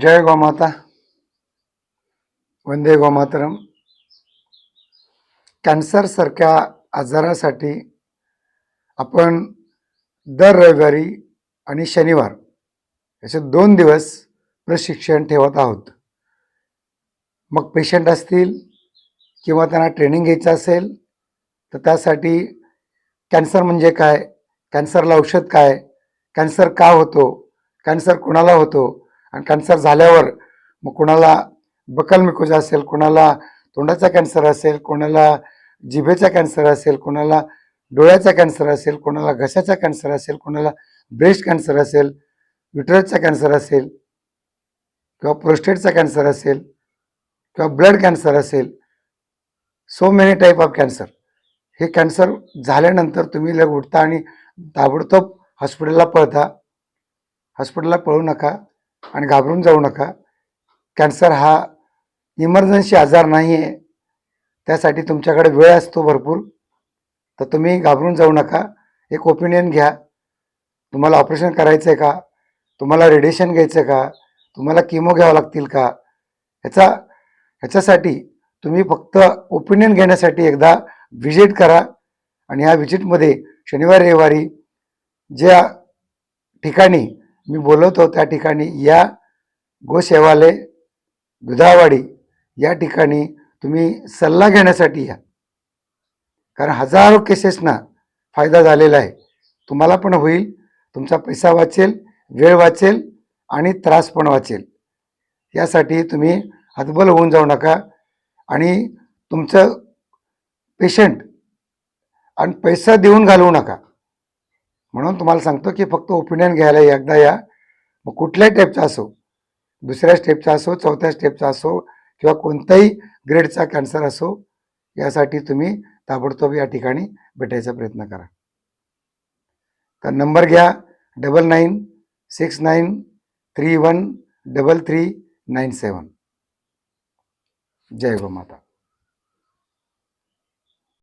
जय गोमाता वंदे गोमातरम कॅन्सरसारख्या आजारासाठी आपण दर रविवारी आणि शनिवार असे दोन दिवस प्रशिक्षण ठेवत आहोत. मग पेशंट असतील किंवा त्यांना ट्रेनिंग घ्यायचं असेल तर त्यासाठी कॅन्सर म्हणजे काय? कॅन्सरला औषध काय? कॅन्सर का होतो? कॅन्सर कुणाला होतो? आणि कॅन्सर झाल्यावर मग कुणाला बकल मिकोजा असेल कुणाला तोंडाचा कॅन्सर असेल कोणाला जिभेचा कॅन्सर असेल कोणाला डोळ्याचा कॅन्सर असेल कोणाला घशाचा कॅन्सर असेल कोणाला ब्रेस्ट कॅन्सर असेल युटरसचा कॅन्सर असेल किंवा प्रोस्टेटचा कॅन्सर असेल किंवा ब्लड कॅन्सर असेल so many type of cancer हे कॅन्सर झाल्यानंतर तुम्ही लग उठता आणि ताबडतोब हॉस्पिटलला पळता. हॉस्पिटलला पळू नका. आणि घाबरून जाऊ नका. कॅन्सर हा इमर्जन्सी आजार नाही आहे त्यासाठी तुमच्याकडे वेळ असतो भरपूर. तर तुम्ही घाबरून जाऊ नका. एक ओपिनियन घ्या. तुम्हाला ऑपरेशन करायचं आहे का? तुम्हाला रेडिएशन घ्यायचं आहे का? तुम्हाला किमो घ्यावं लागतील का? ह्याचा ह्याच्यासाठी तुम्ही फक्त ओपिनियन घेण्यासाठी एकदा व्हिजिट करा. आणि ह्या व्हिजिटमध्ये शनिवार रविवारी ज्या ठिकाणी मी बोलवतो त्या ठिकाणी या गोसेवालय दुधावाडी या ठिकाणी तुम्ही सल्ला घेण्यासाठी या. कारण हजारो केसेसना फायदा झालेला आहे. तुम्हाला पण होईल तुमचा पैसा वाचेल वेळ वाचेल आणि त्रास पण वाचेल. यासाठी तुम्ही हतबल होऊन जाऊ नका आणि तुमचं पेशंट आणि पैसा देऊन घालवू नका. म्हणून तुम्हाला सांगतो की फक्त ओपिनियन घ्यायला एकदा या. मग कुठल्याही टाईपचा असो दुसऱ्या स्टेपचा असो चौथ्या स्टेपचा असो किंवा कोणताही ग्रेडचा कॅन्सर असो यासाठी तुम्ही ताबडतोब या ठिकाणी भेटायचा प्रयत्न करा. तर नंबर घ्या double nine six nine three one double three nine seven जय गोमाता